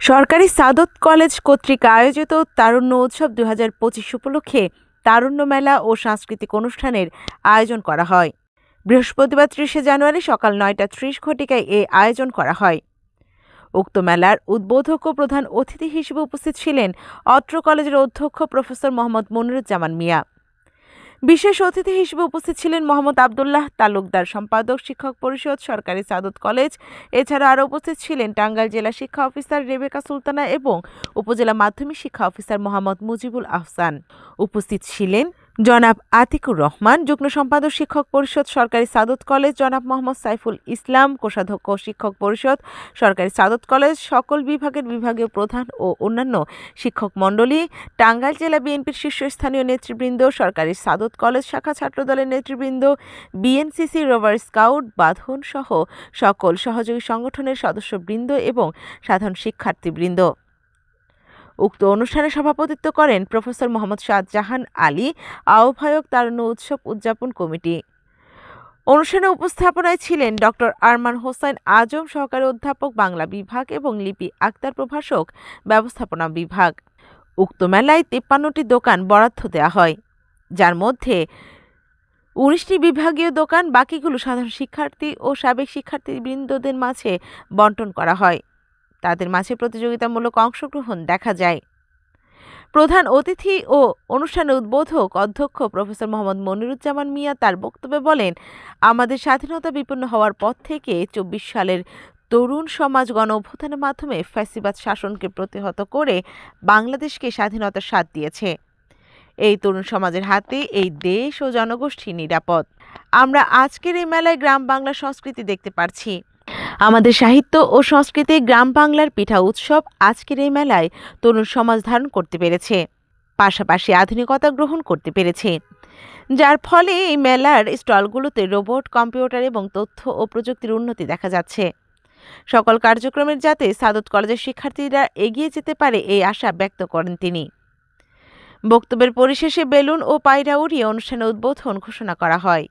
সরকারি সাদত কলেজ কর্তৃক আয়োজিত তারুণ্য উৎসব দু হাজার পঁচিশ উপলক্ষে তারুণ্য মেলা ও সাংস্কৃতিক অনুষ্ঠানের আয়োজন করা হয়। বৃহস্পতিবার ত্রিশে জানুয়ারি সকাল নয়টা ত্রিশ ঘটিকায় এ আয়োজন করা হয়। উক্ত মেলার উদ্বোধক ও প্রধান অতিথি হিসেবে উপস্থিত ছিলেন অত্র কলেজের অধ্যক্ষ প্রফেসর মোহাম্মদ মনিরুজ্জামান মিয়া। বিশেষ অতিথি হিসেবে উপস্থিত ছিলেন মোহাম্মদ আবদুল্লাহ তালুকদার, সম্পাদক, শিক্ষক পরিষদ, সরকারি সাদত কলেজ। এছাড়া আরও উপস্থিত ছিলেন টাঙ্গাইল জেলা শিক্ষা অফিসার রেবেকা সুলতানা এবং উপজেলা মাধ্যমিক শিক্ষা অফিসার মোহাম্মদ মুজিবুল আহসান। উপস্থিত ছিলেন জনাব আতিকুর রহমান, যুগ্ম সম্পাদক, শিক্ষক পরিষদ, সরকারি সাদত কলেজ, জনাব মোহাম্মদ সাইফুল ইসলাম, কোষাধ্যক্ষ, শিক্ষক পরিষদ, সরকারি সাদত কলেজ, সকল বিভাগের বিভাগীয় প্রধান ও অন্যান্য শিক্ষক মণ্ডলী, টাঙ্গাইল জেলা বিএনপির শীর্ষস্থানীয় নেতৃবৃন্দ, সরকারি সাদত কলেজ শাখা ছাত্রদলের নেতৃবৃন্দ, বিএনসিসি রোভার স্কাউট বাঁধন সহ সকল সহযোগী সংগঠনের সদস্যবৃন্দ এবং সাধারণ শিক্ষার্থীবৃন্দ। উক্ত অনুষ্ঠানে সভাপতিত্ব করেন প্রফেসর মোহাম্মদ শাহজাহান আলী, আহ্বায়ক তারুণ্য উৎসব উদযাপন কমিটি। অনুষ্ঠানে উপস্থাপনায় ছিলেন ডক্টর আরমান হোসেন আজম, সহকারী অধ্যাপক, বাংলা বিভাগ এবং লিপি আক্তার প্রভাষক, ব্যবস্থাপনা বিভাগ। উক্ত মেলায় তেপ্পান্নটি দোকান বরাদ্দ দেওয়া হয়। যার মধ্যে উনিশটি বিভাগীয় দোকান, বাকিগুলো সাধারণ শিক্ষার্থী ও সাবেক শিক্ষার্থীবৃন্দদের মাঝে বন্টন করা হয়। তাদের মাঝে প্রতিযোগিতামূলক অংশগ্রহণ দেখা যায়। প্রধান অতিথি ও অনুষ্ঠানে উদ্বোধক অধ্যক্ষ প্রফেসর মোহাম্মদ মনিরুজ্জামান মিয়া তার বক্তব্যে বলেন, আমাদের স্বাধীনতা বিপন্ন হওয়ার পর থেকে চব্বিশ সালের তরুণ সমাজ গণ অভ্যুত্থানের মাধ্যমে ফ্যাসিবাদ শাসনকে প্রতিহত করে বাংলাদেশকে স্বাধীনতার স্বাদ দিয়েছে। এই তরুণ সমাজের হাতে এই দেশ ও জনগোষ্ঠী নিরাপদ। আমরা আজকের এই মেলায় গ্রাম বাংলা সংস্কৃতি দেখতে পারছি। আমাদের সাহিত্য ও সংস্কৃতি গ্রাম বাংলার পিঠা উৎসব আজকের এই মেলায় তরুণ সমাজ ধারণ করতে পেরেছে, পাশাপাশি আধুনিকতা গ্রহণ করতে পেরেছে। যার ফলে এই মেলার স্টলগুলোতে রোবট, কম্পিউটার এবং তথ্য ও প্রযুক্তির উন্নতি দেখা যাচ্ছে। সকল কার্যক্রমের যাতে সাদত কলেজের শিক্ষার্থীরা এগিয়ে যেতে পারে এই আশা ব্যক্ত করেন তিনি। বক্তব্যের পরিশেষে বেলুন ও পায়রা উড়িয়ে অনুষ্ঠানে উদ্বোধন ঘোষণা করা হয়।